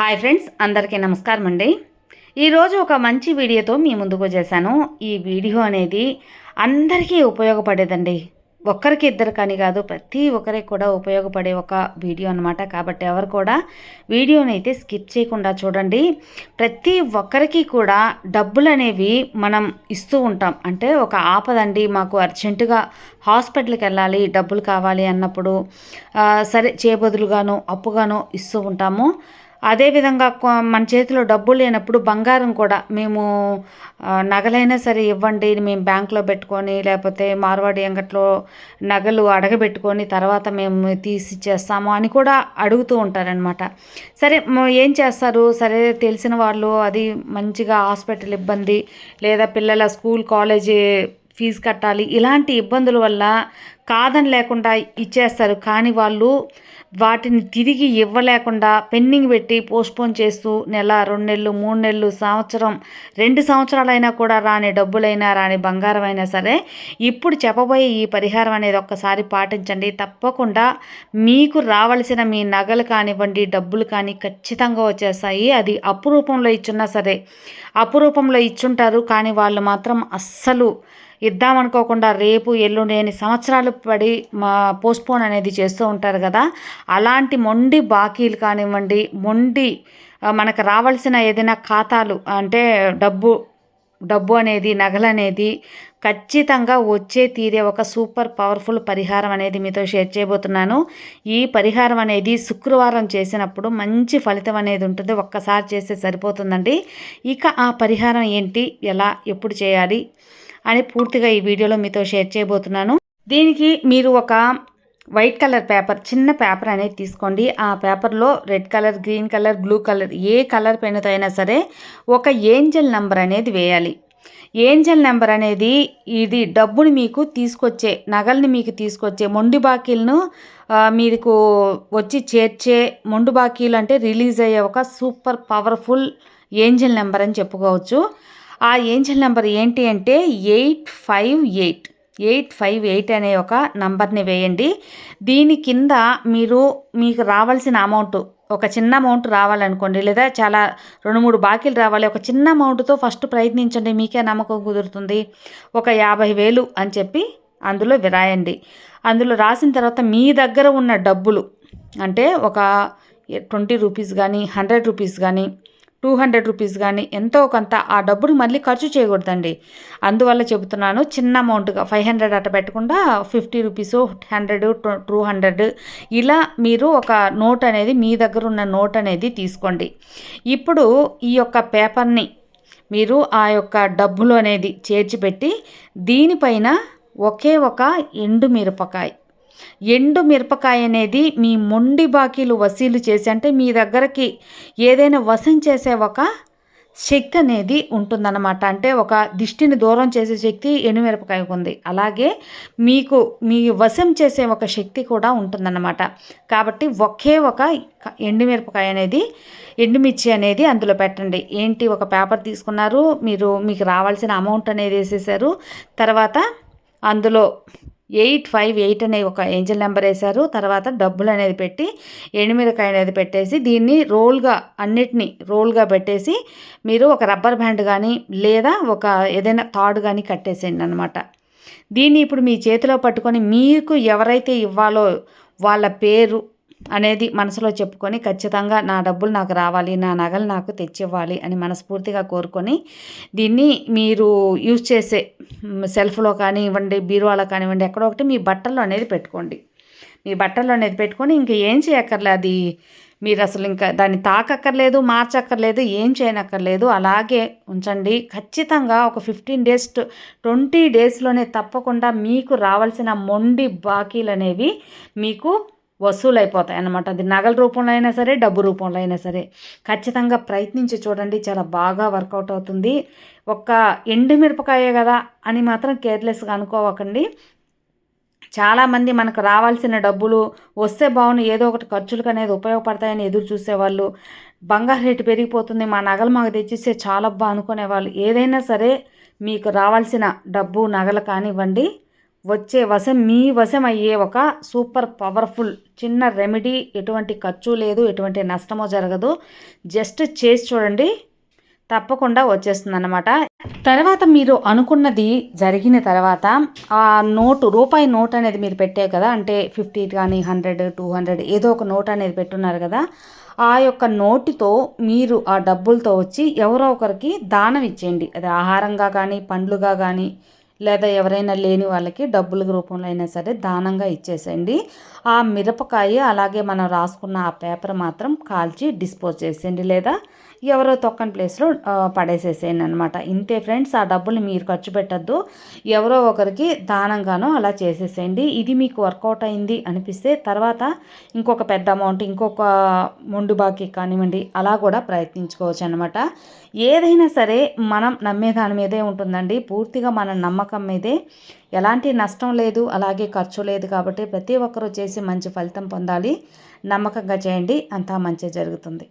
Hi friends అందరికీ నమస్కారం అండి. ఈరోజు ఒక మంచి వీడియోతో మీ ముందుకు చేశాను ఈ వీడియో అనేది అందరికీ ఉపయోగపడేదండి. ఒక్కరికి ఇద్దరు కానీ కాదు ప్రతి ఒక్కరికి కూడా ఉపయోగపడే ఒక వీడియో అనమాట కాబట్టి ఎవరు కూడా వీడియోని అయితే స్కిప్ చేయకుండా చూడండి. ప్రతి ఒక్కరికి కూడా డబ్బులు అనేవి మనం ఇస్తూ ఉంటాం. అంటే ఒక ఆపదండి మాకు అర్జెంటుగా హాస్పిటల్కి వెళ్ళాలి డబ్బులు కావాలి అన్నప్పుడు సరే చేబదులుగాను అప్పుగాను ఇస్తూ ఉంటాము. అదేవిధంగా మన చేతిలో డబ్బులు లేనప్పుడు బంగారం కూడా మేము నగలైనా సరే ఇవ్వండి మేము బ్యాంక్లో పెట్టుకొని లేకపోతే మార్వాడి ఎంగట్లో నగలు అడగబెట్టుకొని తర్వాత మేము తీసి ఇచ్చేస్తాము అని కూడా అడుగుతూ ఉంటారనమాట సరే ఏం చేస్తారు? సరే తెలిసిన వాళ్ళు అది మంచిగా హాస్పిటల్ ఇబ్బంది లేదా పిల్లల స్కూల్ కాలేజీ ఫీజు కట్టాలి ఇలాంటి ఇబ్బందుల వల్ల కాదని లేకుండా ఇచ్చేస్తారు. కానీ వాళ్ళు వాటిని తిరిగి ఇవ్వలేకుండా పెండింగ్ పెట్టి పోస్ట్పోన్ చేస్తూ నెల రెండు నెలలు మూడు నెలలు సంవత్సరం రెండు సంవత్సరాలైనా కూడా రాని డబ్బులైనా రాని బంగారం అయినా సరే ఇప్పుడు చెప్పబోయే ఈ పరిహారం అనేది ఒక్కసారి పాటించండి. తప్పకుండా మీకు రావలసిన మీ నగలు కానివ్వండి డబ్బులు కానీ ఖచ్చితంగా వచ్చేస్తాయి. అది అప్పు రూపంలో ఇచ్చున్నా సరే అప్పు రూపంలో ఇచ్చుంటారు. కానీ వాళ్ళు మాత్రం అస్సలు ఇద్దామనుకోకుండా రేపు ఎల్లుండి అని సంవత్సరాలు పడి మా పోస్ట్పోన్ అనేది చేస్తూ ఉంటారు కదా. అలాంటి మొండి బాకీలు కానివ్వండి మొండి మనకు రావాల్సిన ఏదైనా ఖాతాలు అంటే డబ్బు డబ్బు అనేది నగలు అనేది ఖచ్చితంగా వచ్చే తీరే ఒక సూపర్ పవర్ఫుల్ పరిహారం అనేది మీతో షేర్ చేయబోతున్నాను. ఈ పరిహారం అనేది శుక్రవారం చేసినప్పుడు మంచి ఫలితం అనేది ఉంటుంది. ఒక్కసారి చేస్తే సరిపోతుందండి. ఇక ఆ పరిహారం ఏంటి? ఎలా? ఎప్పుడు చేయాలి? అని పూర్తిగా ఈ వీడియోలో మీతో షేర్ చేయబోతున్నాను. దీనికి మీరు ఒక వైట్ కలర్ పేపర్ చిన్న పేపర్ అనేది తీసుకోండి. ఆ పేపర్లో red colour green colour blue colour ఏ కలర్ పెన్నుతో అయినా సరే ఒక ఏంజల్ నెంబర్ అనేది వేయాలి. ఏంజల్ నెంబర్ అనేది ఇది డబ్బుని మీకు తీసుకొచ్చే నగల్ని మీకు తీసుకొచ్చే మొండి బాకీలను మీకు వచ్చి చేర్చే మొండు బాకీలు అంటే రిలీజ్ అయ్యే ఒక సూపర్ పవర్ఫుల్ ఏంజల్ నెంబర్ అని చెప్పుకోవచ్చు. ఆ ఏంజల్ నెంబర్ ఏంటి అంటే eight five eight. Eight five eight అనే ఒక నంబర్ని వేయండి. దీని కింద మీరు మీకు రావాల్సిన అమౌంట్ ఒక చిన్న అమౌంట్ రావాలనుకోండి లేదా చాలా రెండు మూడు బాకీలు రావాలి ఒక చిన్న అమౌంట్తో ఫస్ట్ ప్రయత్నించండి మీకే నమ్మకం కుదురుతుంది. ఒక యాభై వేలు అని చెప్పి అందులో విరాయండి. అందులో రాసిన తర్వాత మీ దగ్గర ఉన్న డబ్బులు అంటే ఒక ట్వంటీ రూపీస్ కానీ హండ్రెడ్ రూపీస్ కానీ టూ హండ్రెడ్ రూపీస్ కానీ ఎంతో కొంత ఆ డబ్బును మళ్ళీ ఖర్చు చేయకూడదండి. అందువల్ల చెబుతున్నాను చిన్న అమౌంట్గా ఫైవ్ హండ్రెడ్ అట్ట పెట్టకుండా fifty rupees hundred two hundred ఇలా మీరు ఒక నోట్ అనేది మీ దగ్గర ఉన్న నోట్ అనేది తీసుకోండి. ఇప్పుడు ఈ యొక్క పేపర్ని మీరు ఆ యొక్క డబ్బులు అనేది చేర్చిపెట్టి దీనిపైన ఒకే ఒక ఎండు మిరపకాయ ఎండు మిరపకాయ అనేది మీ మొండి బాకీలు వసూలు చేసి అంటే మీ దగ్గరకి ఏదైనా వసం చేసే ఒక శక్తి అనేది ఉంటుందన్నమాట. అంటే ఒక దిష్టిని దూరం చేసే శక్తి ఎండుమిరపకాయకు ఉంది. అలాగే మీకు మీ వశం చేసే ఒక శక్తి కూడా ఉంటుందన్నమాట. కాబట్టి ఒకే ఒక ఎండుమిరపకాయ అనేది ఎండుమిర్చి అనేది అందులో పెట్టండి. ఏంటి? ఒక పేపర్ తీసుకున్నారు మీరు మీకు రావాల్సిన అమౌంట్ అనేది వేసేసారు. తర్వాత అందులో ఎయిట్ ఫైవ్ ఎయిట్ అనే ఒక ఏంజల్ నెంబర్ వేశారు. తర్వాత డబ్బులు అనేది పెట్టి ఎండుమిరకాయ అనేది పెట్టేసి దీన్ని రోల్గా అన్నిటినీ రోల్గా పెట్టేసి మీరు ఒక రబ్బర్ బ్యాండ్ కానీ లేదా ఒక ఏదైనా తాడు కానీ కట్టేసేయండి అనమాట దీన్ని ఇప్పుడు మీ చేతిలో పట్టుకొని మీకు ఎవరైతే ఇవ్వాలో వాళ్ళ పేరు అనేది మనసులో చెప్పుకొని ఖచ్చితంగా నా డబ్బులు నాకు రావాలి నా నగలు నాకు తెచ్చివ్వాలి అని మనస్ఫూర్తిగా కోరుకొని దీన్ని మీరు యూజ్ చేసే సెల్ఫ్లో కానివ్వండి బీరువాలో కానివ్వండి ఎక్కడో ఒకటి మీ బట్టల్లో అనేది పెట్టుకోండి. మీ బట్టల్లో అనేది పెట్టుకొని ఇంకా ఏం చేయక్కర్లే అది. మీరు అసలు ఇంకా దాన్ని తాకక్కర్లేదు మార్చక్కర్లేదు ఏం చేయనక్కర్లేదు అలాగే ఉంచండి. ఖచ్చితంగా ఒక ఫిఫ్టీన్ డేస్ ట్వంటీ డేస్లోనే తప్పకుండా మీకు రావాల్సిన మొండి బాకీలు అనేవి మీకు వసూలు అయిపోతాయి అన్నమాట. అది నగల రూపంలో అయినా సరే డబ్బు రూపంలో అయినా సరే. ఖచ్చితంగా ప్రయత్నించి చూడండి చాలా బాగా వర్కౌట్ అవుతుంది. ఒక్క ఎండుమిరపకాయే కదా అని మాత్రం కేర్లెస్గా అనుకోవకండి. చాలామంది మనకు రావాల్సిన డబ్బులు వస్తే బాగుండు ఏదో ఒకటి ఖర్చులకు అనేది ఉపయోగపడతాయని ఎదురు చూసేవాళ్ళు. బంగారు రేటు పెరిగిపోతుంది మా నగలు మాకు తెచ్చిస్తే చాలబ్బా అనుకునేవాళ్ళు. ఏదైనా సరే మీకు రావాల్సిన డబ్బు నగలు కానివ్వండి వచ్చే వశం మీ వశం అయ్యే ఒక సూపర్ పవర్ఫుల్ చిన్న రెమెడీ ఎటువంటి ఖర్చు లేదు ఎటువంటి నష్టమో జరగదు. జస్ట్ చేసి చూడండి తప్పకుండా వచ్చేస్తుంది అనమాట తర్వాత మీరు అనుకున్నది జరిగిన తర్వాత ఆ నోటు రూపాయి నోట్ అనేది మీరు పెట్టారు కదా అంటే ఫిఫ్టీ కానీ హండ్రెడ్ టూ హండ్రెడ్ ఏదో ఒక నోట్ అనేది పెట్టున్నారు కదా ఆ యొక్క నోటితో మీరు ఆ డబ్బులతో వచ్చి ఎవరో ఒకరికి దానం ఇచ్చేయండి. అది ఆహారంగా కానీ పండ్లుగా కానీ లేదా ఎవరైనా లేని వాళ్ళకి డబ్బుల రూపంలో అయినా సరే దానంగా ఇచ్చేసేయండి. ఆ మిరపకాయ అలాగే మనం రాసుకున్న ఆ పేపర్ మాత్రం కాల్చి డిస్పోజ్ చేసేయండి లేదా ఎవరో తొక్కని ప్లేస్లో పడేసేసేయండి అనమాట ఇంతే ఫ్రెండ్స్ ఆ డబ్బులు మీరు ఖర్చు పెట్టద్దు. ఎవరో ఒకరికి దానంగానో అలా చేసేసేయండి. ఇది మీకు వర్కౌట్ అయింది అనిపిస్తే తర్వాత ఇంకొక పెద్ద అమౌంట్ ఇంకొక మొండు బాకీ కానివ్వండి అలా కూడా ప్రయత్నించుకోవచ్చు అనమాట ఏదైనా సరే మనం నమ్మే దాని మీదే ఉంటుందండి. పూర్తిగా మన నమ్మకం మీదే. ఎలాంటి నష్టం లేదు అలాగే ఖర్చు లేదు కాబట్టి ప్రతి ఒక్కరూ చేసి మంచి ఫలితం పొందాలి. నమ్మకంగా చేయండి. అంతా మంచి జరుగుతుంది.